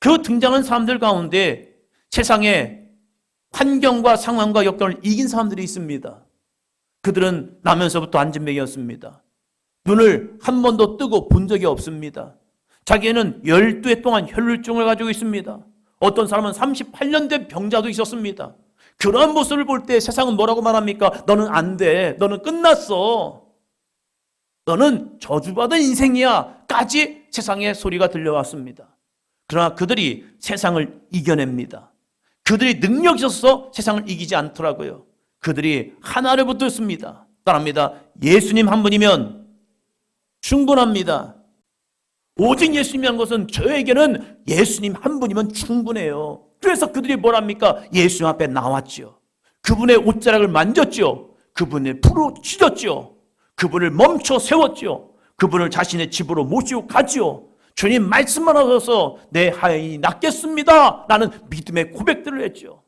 그 등장한 사람들 가운데 세상의 환경과 상황과 역경을 이긴 사람들이 있습니다. 그들은 나면서부터 안진뱅이였습니다. 눈을 한 번도 뜨고 본 적이 없습니다. 자기는 12해 동안 혈루증을 가지고 있습니다. 어떤 사람은 38년 된 병자도 있었습니다. 그러한 모습을 볼 때 세상은 뭐라고 말합니까? 너는 안 돼. 너는 끝났어. 너는 저주받은 인생이야. 까지 세상의 소리가 들려왔습니다. 그러나 그들이 세상을 이겨냅니다. 그들이 능력이 있어서 세상을 이기지 않더라고요. 그들이 하나를 붙들습니다. 따릅니다. 예수님 한 분이면 충분합니다. 오직 예수님이라는 것은 저에게는 예수님 한 분이면 충분해요. 그래서 그들이 뭐랍니까? 예수님 앞에 나왔죠. 그분의 옷자락을 만졌죠. 그분의 풀을 찢었죠. 그분을 멈춰 세웠죠. 그분을 자신의 집으로 모시고 갔죠. 주님 말씀만 하셔서 내 하인이 낫겠습니다. 라는 믿음의 고백들을 했죠.